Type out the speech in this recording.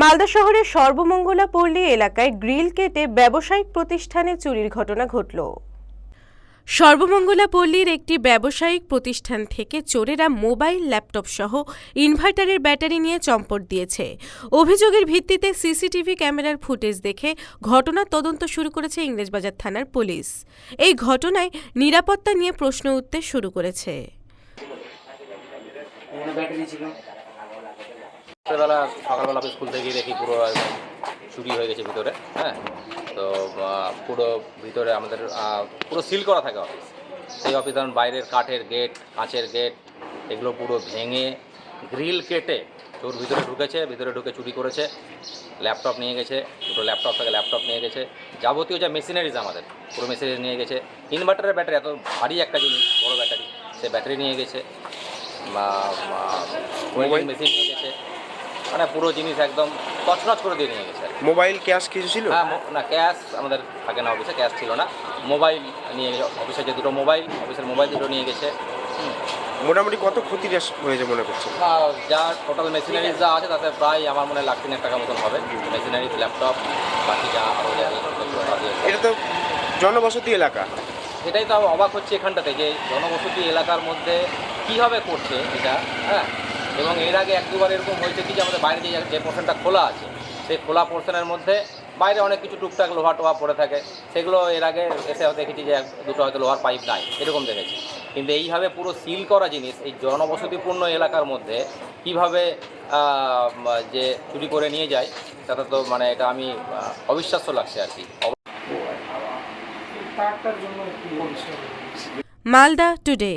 মালদা শহরের সর্বমঙ্গলা পল্লী এলাকায় গ্রিল কেটে ব্যবসায়িক প্রতিষ্ঠানে চুরির ঘটনা ঘটল। সর্বমঙ্গলা পল্লীর একটি ব্যবসায়িক প্রতিষ্ঠান থেকে চোরেরা মোবাইল ল্যাপটপ সহ ইনভার্টারের ব্যাটারি নিয়ে চম্পট দিয়েছে। অভিযোগের ভিত্তিতে সিসিটিভি ক্যামেরার ফুটেজ দেখে ঘটনার তদন্ত শুরু করেছে ইংরেজবাজার থানার পুলিশ। এই ঘটনায় নিরাপত্তা নিয়ে প্রশ্ন উঠতে শুরু করেছে। ব্যাটারি সকালবেলা স্কুল থেকে দেখি পুরো চুরি হয়ে গেছে ভিতরে হ্যাঁ? তো পুরো ভিতরে আমাদের পুরো সিল করা থাকে অফিস সেই অফিস ধরুন বাইরের কাঠের গেট কাঁচের গেট এগুলো পুরো ভেঙে গ্রিল কেটে চোর ভিতরে ঢুকেছে ভিতরে ঢুকে চুরি করেছে ল্যাপটপ নিয়ে গেছে দুটো ল্যাপটপ থেকে ল্যাপটপ নিয়ে গেছে। যাবতীয় যা মেশিনারিজ আমাদের পুরো মেশিনারিজ নিয়ে গেছে। ইনভার্টারের ব্যাটারি এত ভারী একটা জিনিস বড় ব্যাটারি সে ব্যাটারি নিয়ে গেছে। মেশিন নিয়ে গেছে। মানে পুরো জিনিস একদম তছনছ করে দিয়ে নিয়ে গেছে। মোবাইল ক্যাশ কিছু ছিল? হ্যাঁ না ক্যাশ আমাদের থাকে না অফিসে ক্যাশ ছিল না। মোবাইল নিয়ে গেছে অফিসে যে দুটো মোবাইল অফিসের মোবাইল দুটো নিয়ে গেছে। মোটামুটি কত ক্ষতি হয়েছে মনে করছে যা টোটাল মেশিনারিজ যা আছে তাতে প্রায় আমার মনে হয় লাখ তিনেক টাকা মতন হবে। মেশিনারিজ ল্যাপটপ বাকি যা আরও। এটা তো জনবসতি এলাকা। সেটাই তো অবাক হচ্ছে এখানটাতে যে জনবসতি এলাকার মধ্যে কীভাবে করছে এটা হ্যাঁ? এবং এর আগে এক দুবার এরকম হয়েছে কি যে আমাদের বাইরে যে যে পোর্শনটা খোলা আছে সেই খোলা পোর্শনের মধ্যে বাইরে অনেক কিছু টুকটাক লোহা টোহা পড়ে থাকে। সেগুলো এর আগে এসে দেখেছি যে এক- দুটো হয়তো লোহার পাইপ নাই এরকম দেখেছি। কিন্তু এইভাবে পুরো সিল করা জিনিস এই জনবসতিপূর্ণ এলাকার মধ্যে কীভাবে যে চুরি করে নিয়ে যায় সেটা তো মানে এটা আমি অবিশ্বাস্য লাগছে আর কি। মালদা টুডে।